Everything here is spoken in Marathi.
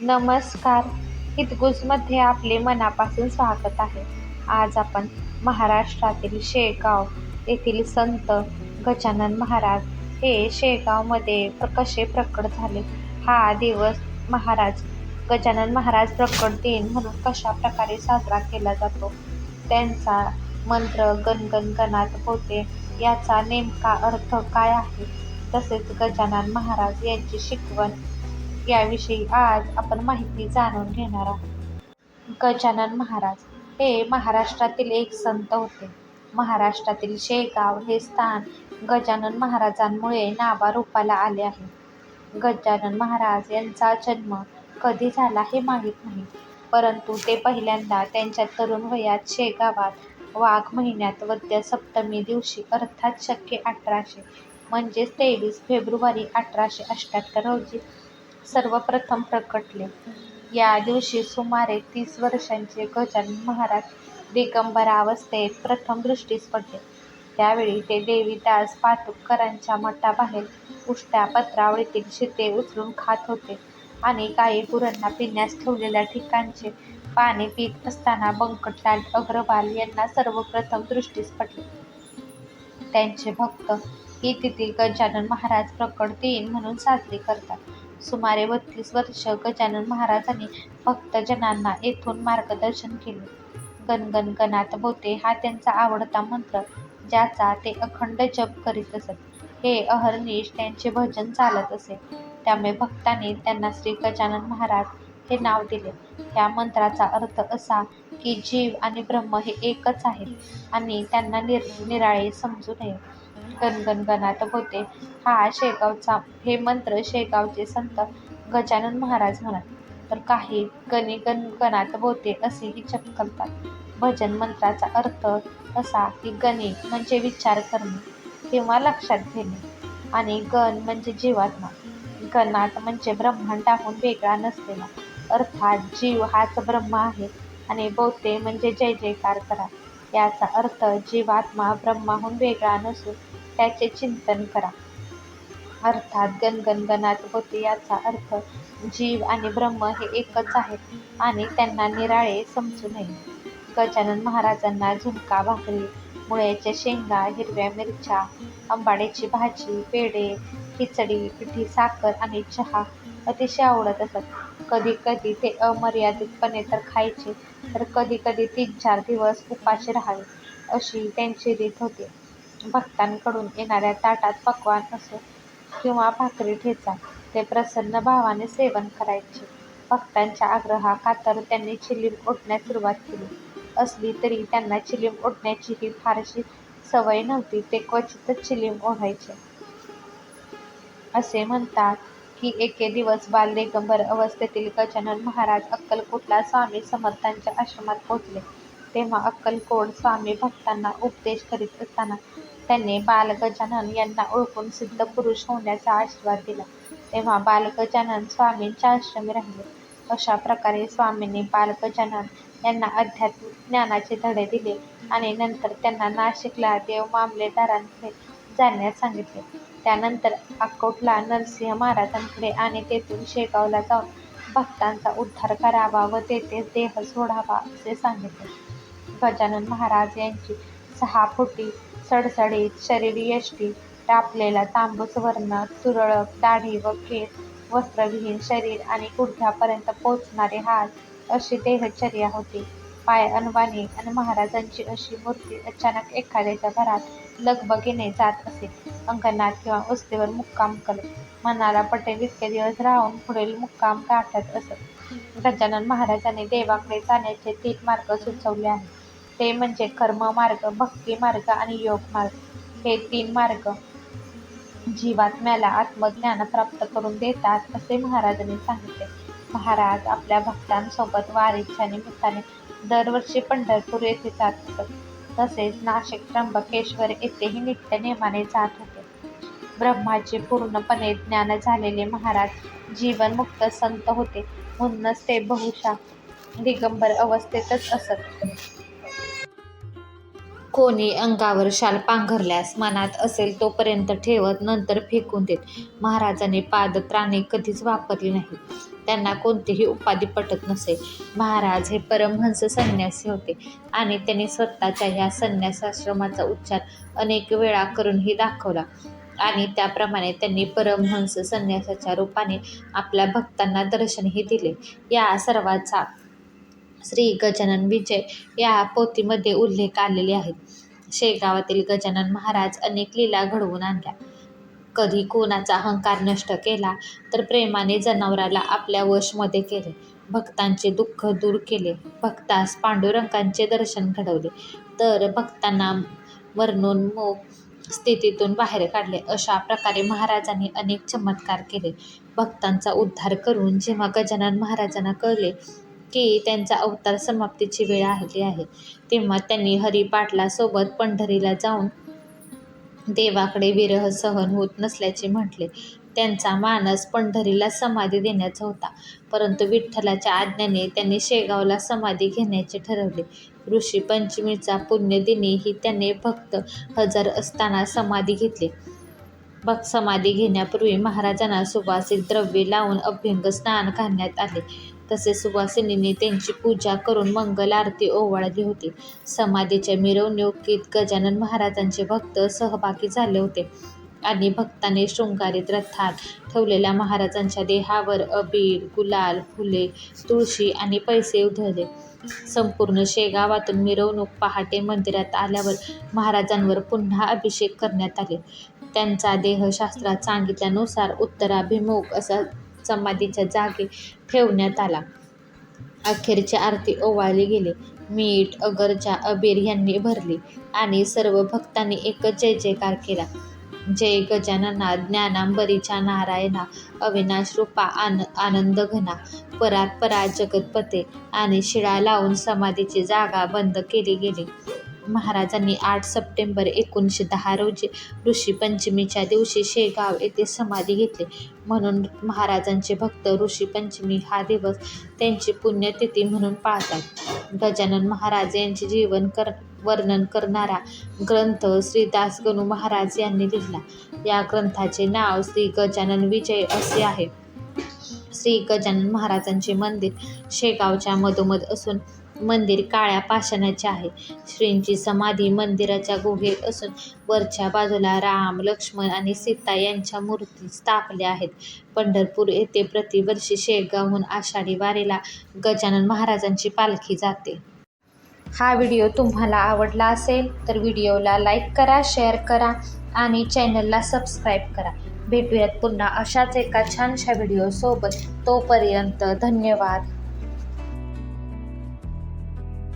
नमस्कार. हितगुजमध्ये आपले मनापासून स्वागत आहे. आज आपण महाराष्ट्रातील शेगाव येथील संत गजानन महाराज हे शेगावमध्ये प्र कसे प्रकट झाले? हा दिवस महाराज गजानन महाराज प्रकट दिन म्हणून कशा प्रकारे साजरा केला जातो? त्यांचा मंत्र गणगण गणात होते. याचा नेमका अर्थ काय आहे? तसेच गजानन महाराज यांची शिकवण याविषयी आज आपण माहिती जाणून घेणार आहोत. गजानन महाराज हे महाराष्ट्रातील एक संत होते. महाराष्ट्रातील शेगाव हे स्थान गजानन महाराजांमुळे नावारूपाला आले आहे. गजानन महाराज यांचा जन्म कधी झाला हे माहीत नाही परंतु ते पहिल्यांदा त्यांच्या तरुण वयात शेगावात वाघ महिन्यात वद्य सप्तमी दिवशी अर्थात शक्य अठराशे म्हणजेच तेवीस फेब्रुवारी अठराशे अठ्ठ्याहत्तर रोजी सर्वप्रथम प्रकटले. या दिवशी सुमारे तीस वर्षांचे गजानन महाराज दिगंबरावस्थेत प्रथम दृष्टीस पडले. त्यावेळी ते देवीदास पातुकरांच्या मठाबाहेर उष्ट्या पत्रावळीतील शिते उचलून खात होते आणि गायी गुरांना पिण्यास ठेवलेल्या ठिकाणचे पाणी पीत असताना बंकटलाल अग्रवाल यांना सर्वप्रथम दृष्टीस पडले. त्यांचे भक्त ही तिथी गजानन महाराज प्रकट दिन म्हणून साजरी करतात. सुमारे बत्तीस वर्ष गजानन महाराजांनी भक्तजनांना येथून मार्गदर्शन केले. गणगण गणात बोते हा त्यांचा आवडता मंत्र ज्याचा ते अखंड जप करीत असत. हे अहर्निश त्यांचे भजन चालत असे. त्यामुळे भक्तांनी त्यांना श्री गजानन महाराज हे नाव दिले. ह्या मंत्राचा अर्थ असा की जीव आणि ब्रह्म हे एकच आहेत आणि त्यांना निर निराळे समजू नये. गणगणगणात गणात हा शेगावचा हे मंत्र शेगावचे संत गजानन महाराज म्हणत, तर काही गणी गणात होते असेही जप भजन मंत्राचा अर्थ असा की गणे म्हणजे विचार करणे किंवा लक्षात घेणे. आणि गण म्हणजे जीवात्मा. गणात म्हणजे ब्रह्मांडाहून वेगळा नसलेला. अर्थात जीव हाच ब्रह्म आहे आणि बोते म्हणजे जय जयकार करा. याचा अर्थ जीवात्मा ब्रह्माहून वेगळा नसून त्याचे चिंतन करा. अर्थात गणगणगणात होते याचा अर्थ जीव आणि ब्रह्म हे एकच आहेत आणि त्यांना निराळे समजू नये. गजानन महाराजांना झुणका भाकरी, मुळ्याच्या शेंगा, हिरव्या मिरच्या, आंबाड्याची भाजी, पेढे, खिचडी, पिठी साखर आणि चहा अतिशय आवडत असत. कधी कधी ते अमर्यादितपणे तर खायचे तर कधी कधी तीन चार दिवस उपाशी राहावे अशी त्यांची रीत होती. भक्तांकडून येणाऱ्या ताटात पकवान असो किंवा भाकरी ठेचा ते प्रसन्न भावाने सेवन करायचे. भक्तांच्या आग्रहाखातर त्यांनी चिलीम ओढण्यास सुरुवात केली असली तरी त्यांना चिलीम ओढण्याचीही फारशी सवय नव्हती. ते क्वचितच चिलीम ओढायचे. असे म्हणतात की एके दिवस बाल दिगंबर अवस्थेतील गजानन महाराज अक्कलकोटला स्वामी समर्थांच्या आश्रमात पोहोचले. तेव्हा अक्कलकोट स्वामी भक्तांना उपदेश करीत असताना त्यांनी बाल गजानन यांना ओळखून सिद्ध पुरुष होण्याचा आशीर्वाद दिला. तेव्हा बाल गजानन स्वामींच्या आश्रमी राहिले. अशा प्रकारे स्वामींनी बाल गजानन यांना अध्यात्मिक ज्ञानाचे धडे दिले आणि नंतर त्यांना नाशिकला देव मामलेदारांकडे जाण्यास सांगितले. त्यानंतर अक्कोटला नरसिंह महाराजांकडे आणि तेथून शेगावला जाऊन भक्तांचा उद्धार करावा व तेथे देह सोडावा असे सांगितले. गजानन महाराज यांची सहा फुटी सडसडीत शरीरयष्टी, टापलेला तांबूस वर्ण, तुरळक दाढी व केस, वस्त्रविहीन शरीर आणि गुडघ्यापर्यंत पोचणारे हात अशी देहचर्या होती. पाय अनवाणी आणि महाराजांची अशी मूर्ती अचानक एखाद्याच्या घरात लगबगीने जात असे. अंगणात किंवा वस्तीवर मुक्काम करत, मनाला पटेल इतके दिवस राहून पुढील मुक्काम गाठत असत. गजानन महाराजांनी देवाकडे जाण्याचे तीन मार्ग सुचवले आहेत. ते म्हणजे कर्ममार्ग, भक्तिमार्ग आणि योगमार्ग. हे तीन मार्ग जीवात्म्याला आत्मज्ञान प्राप्त करून देतात असे महाराजांनी सांगितले. महाराज आपल्या भक्तांसोबत वारीच्या निमित्ताने दरवर्षी पंढरपूर येथे जात असत. तसेच नाशिक त्र्यंबकेश्वर येथेही नित्यनेमाने जात होते. ब्रह्माचे पूर्णपणे ज्ञान झालेले महाराज जीवनमुक्त संत होते म्हणूनच ते बहुशा दिगंबर अवस्थेतच असत. कोणी अंगावर शाल पांघरल्यास मनात असेल तोपर्यंत ठेवत नंतर फेकून देत. महाराजांनी पादत्राणे कधीच वापरली नाही त्यांना कोणतीही उपाधी पटत नसे. महाराज हे परमहंस संन्यासी होते आणि त्यांनी स्वतःच्या ह्या संन्यासाश्रमाचा उच्चार अनेक वेळा करूनही दाखवला. आणि त्याप्रमाणे त्यांनी परमहंस संन्यासाच्या रूपाने आपल्या भक्तांना दर्शनही दिले. या सर्वाचा श्री गजानन विजय या पोथीमध्ये उल्लेख आलेले आहेत. शेगावातील गजानन महाराज अनेक लीला घडवून आणल्या. कधी कोणाचा अहंकार नष्ट केला तर प्रेमाने जनावराला आपल्या वशमध्ये केले. भक्तांचे दुःख दूर केले. भक्तास पांडुरंगांचे दर्शन घडवले. तर भक्तांना मरणोन्मुख स्थितीतून बाहेर काढले. अशा प्रकारे महाराजांनी अनेक चमत्कार केले. भक्तांचा उद्धार करून जेव्हा गजानन महाराजांना कळले की त्यांचा अवतार समाप्तीची वेळ आली आहे तेव्हा त्यांनी हरिपाटलासोबत पंढरीला जाऊन देवाकडे विरह सहन होत नसल्याचे म्हटले. त्यांचा मानस पंढरीला समाधी देण्याचा होता. परंतु विठ्ठलाच्या आज्ञेने त्यांनी शेगावला समाधी घेण्याचे ठरवले. ऋषी पंचमीचा पुण्यदिनीही त्यांनी भक्त हजर असताना समाधी घेतली. भक्त समाधी घेण्यापूर्वी महाराजांना सुवासिक द्रव्ये लावून अभ्यंग स्नान घालण्यात आले. तसेच सुवासिनींनी त्यांची पूजा करून मंगल आरती ओवाळली होती. समाधीच्या मिरवणुकीत गजानन महाराजांचे भक्त सहभागी झाले होते. आणि भक्तांनी शृंगारित रथात ठेवलेल्या महाराजांच्या देहावर अबीर गुलाल फुले तुळशी आणि पैसे उधळले. संपूर्ण शेगावातून मिरवणूक पहाटे मंदिरात आल्यावर महाराजांवर पुन्हा अभिषेक करण्यात आले. त्यांचा देह शास्त्रात सांगितल्यानुसार उत्तराभिमुख असा समाधीच्या जागी ठेवण्यात आला. अखेरची आरती ओवाळली गेली. मीठ अगरजा अबीर यांनी भरली आणि सर्व भक्तांनी एकच जय जयकार केला. जय गजानना ज्ञानांबरीच्या नारायणा अविनाश रूपा आन आनंद घना परात परा जगतपते आणि शिळा लावून समाधीची जागा बंद केली गेली. महाराजांनी आठ सप्टेंबर एकोणीसशे दहा रोजी ऋषी पंचमीच्या दिवशी शेगाव येथे समाधी घेतली. म्हणून महाराजांचे भक्त ऋषी पंचमी हा दिवस त्यांची पुण्यतिथी म्हणून पाळतात. गजानन महाराज यांचे जीवन कर वर्णन करणारा ग्रंथ श्री दासगणू महाराज यांनी लिहिला. या ग्रंथाचे नाव श्री गजानन विजय असे आहे. श्री गजानन महाराजांचे मंदिर शेगावच्या मधोमध असून मंदिर काळ्या पाषाणाचे आहे. श्रींची समाधी मंदिराच्या गुहेत असून वरच्या बाजूला राम लक्ष्मण आणि सीता यांच्या मूर्ती स्थापल्या आहेत. पंढरपूर येथे प्रतिवर्षी शेगावहून आषाढी वारीला गजानन महाराजांची पालखी जाते. हा व्हिडिओ तुम्हाला आवडला असेल तर व्हिडिओला लाईक करा शेअर करा आणि चॅनलला सबस्क्राईब करा. भेटूयात पुन्हा अशाच एका छानशा व्हिडिओसोबत. तोपर्यंत धन्यवाद.